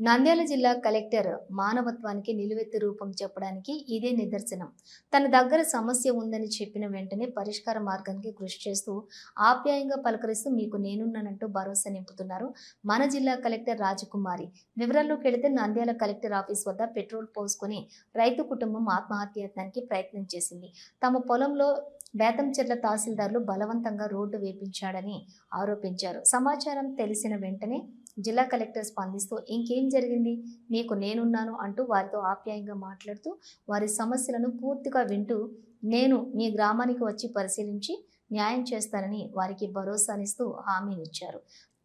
నంద్యాల జిల్లా కలెక్టర్ మానవత్వానికి నిలువెత్తు రూపం చెప్పడానికి ఇదే నిదర్శనం. తన దగ్గర సమస్య ఉందని చెప్పిన వెంటనే పరిష్కార మార్గానికి కృషి చేస్తూ ఆప్యాయంగా పలకరిస్తూ మీకు నేనున్నానంటూ భరోసా నింపుతున్నారు మన జిల్లా కలెక్టర్ రాజకుమారి. వివరాల్లోకి వెళితే నంద్యాల కలెక్టర్ ఆఫీస్ వద్ద పెట్రోల్ పోసుకొని రైతు కుటుంబం ఆత్మహత్యాయత్నానికి ప్రయత్నం చేసింది. తమ పొలంలో బేతంచెర్ల తహసీల్దార్లు బలవంతంగా రోడ్డు వేపించాడని ఆరోపించారు. సమాచారం తెలిసిన వెంటనే జిల్లా కలెక్టర్ స్పందిస్తూ ఇంకేం జరిగింది? నీకు నేనున్నాను అంటూ వారితో ఆప్యాయంగా మాట్లాడుతూ వారి సమస్యలను పూర్తిగా వింటూ నేను మీ గ్రామానికి వచ్చి పరిశీలించి న్యాయం చేస్తానని వారికి భరోసానిస్తూ హామీనిచ్చారు.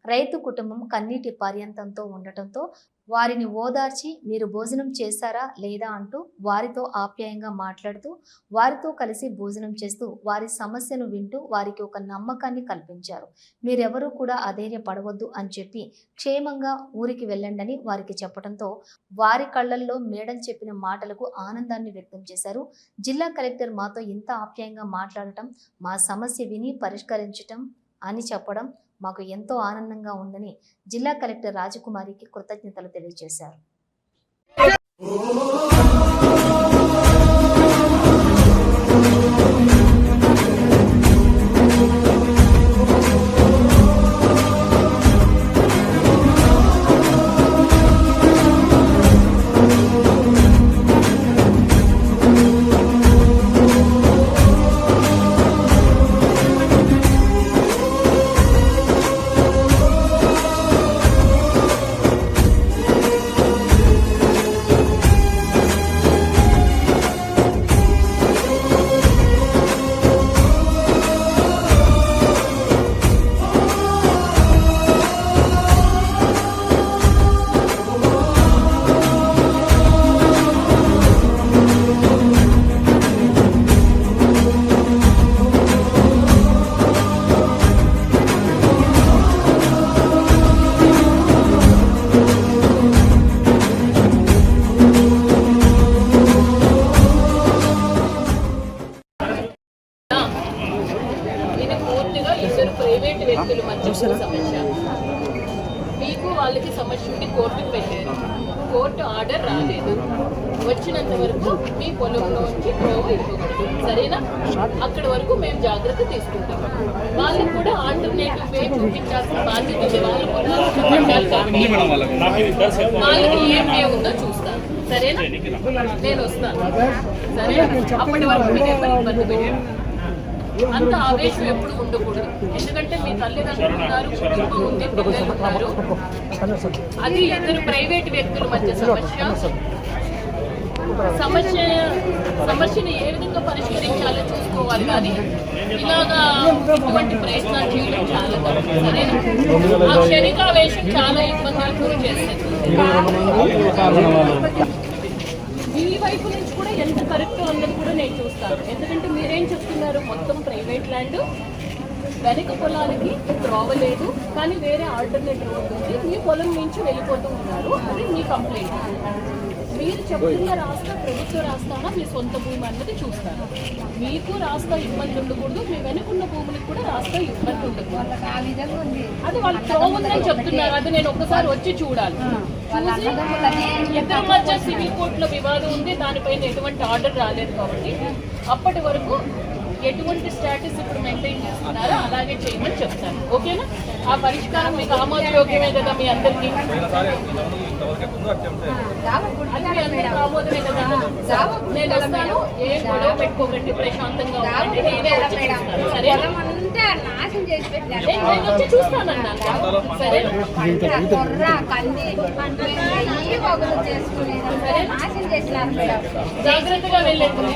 రైతు కుటుంబం కన్నీటి పర్యంతంతో ఉండటంతో వారిని ఓదార్చి మీరు భోజనం చేశారా లేదా? అంటూ వారితో ఆప్యాయంగా మాట్లాడుతూ వారితో కలిసి భోజనం చేస్తూ వారి సమస్యను వింటూ వారికి ఒక నమ్మకాన్ని కల్పించారు. మీరెవరూ కూడా అధైర్యపడవద్దు అని చెప్పి క్షేమంగా ఊరికి వెళ్ళండని వారికి చెప్పడంతో వారి కళ్ళల్లో మేడం చెప్పిన మాటలకు ఆనందాన్ని వ్యక్తం చేశారు. జిల్లా కలెక్టర్ మాతో ఇంత ఆప్యాయంగా మాట్లాడటం మా సమస్య విని పరిష్కరించటం అని చెప్పడం మాకు ఎంతో ఆనందంగా ఉందని జిల్లా కలెక్టర్ రాజకుమారికి కృతజ్ఞతలు తెలియజేశారు. మధ్య ఉన్న సమస్య. మీకు వాళ్ళకి సమస్య ఉండి కోర్టుకు పెట్టారు. కోర్టు ఆర్డర్ రాలేదు. వచ్చినంత వరకు మీ పొలంలోంచి ప్రోవ ఇవ్వకూడదు సరేనా? అక్కడ వరకు మేము జాగ్రత్త తీసుకుంటాం. వాళ్ళకి కూడా ఆల్టర్నేటివ్ వే చూపించాల్సిన బాధ్యత ఉంది. వాళ్ళ కాబట్టి వాళ్ళకి. ఏం వే ఉందో చూస్తాను. సరేనా? నేను వస్తాను. సరే అప్పటి వరకు మీకు ఎవరు ఇబ్బంది అంత ఆవేశం ఎప్పుడు ఉండకూడదు. ఎందుకంటే మీ తల్లిదండ్రులు ఉన్నారు కుటుంబం ఉంది పిల్లలు ఉన్నారు. అది ఇద్దరు ప్రైవేట్ వ్యక్తుల మధ్య సమస్య. సమస్య సమస్యని ఏ విధంగా పరిష్కరించాలో చూసుకోవాలి కానీ ఇలాగా ఇటువంటి ప్రయత్నాలు చేయడం చాలా సరైన? ఆ క్షణికావేశం చాలా ఇబ్బందులు గురి చేస్తుంది. మీ వైపు నుంచి కూడా ఎంత కరెక్ట్ అన్నది కూడా నేను చూస్తాను. ఎందుకంటే మీరేం చెప్తున్నారు? మొత్తం ప్రైవేట్ ల్యాండ్. వెనక పొలాలకి త్రోవ లేదు కానీ వేరే ఆల్టర్నేట్ రోడ్ ఉంది. మీ పొలం నుంచి వెళ్ళిపోతూ ఉన్నారు. అది మీ కంప్లైంట్ మీరు చెప్తున్న రాస్తా ప్రభుత్వ రాస్తానా? మీ సొంత భూమి అన్నది చూస్తాను మీకు రాస్తా ఇబ్బంది ఉండకూడదు. మీ వెనుకున్న భూములకు కూడా రాస్తా ఇబ్బంది ఉండకూడదు. అది వాళ్ళు త్రోవ ఉందని చెప్తున్నారు. అది నేను ఒక్కసారి వచ్చి చూడాలి. ఇద్దరి మధ్య సివిల్ కోర్టులో వివాదం ఉంది. దానిపైన ఎటువంటి ఆర్డర్ రాలేదు కాబట్టి అప్పటి వరకు ఎటువంటి స్టాటస్ ఇప్పుడు మెయింటైన్ చేస్తున్నారో అలాగే చేయమని చెప్తాను. ఓకేనా? ఆ పరిష్కారం మీకు ఆమోదయోగ్యమే కదా మీ అందరికీ? ఆమోదమే కదా? నేను వస్తాను ఏ గొడవ పెట్టుకోకండి ప్రశాంతంగా ఉండండి నేనే వచ్చి చూస్తాను. సరే? అంతా నాశనం చేసి పెట్టారు నేను నేను వచ్చి చూస్తానన్నాను సరే? కొర్ర కంది నెయ్యి పొగలు చేసుకునేది నాశనం చేసినారు మేడం. జాగ్రత్తగా వెళ్ళండి.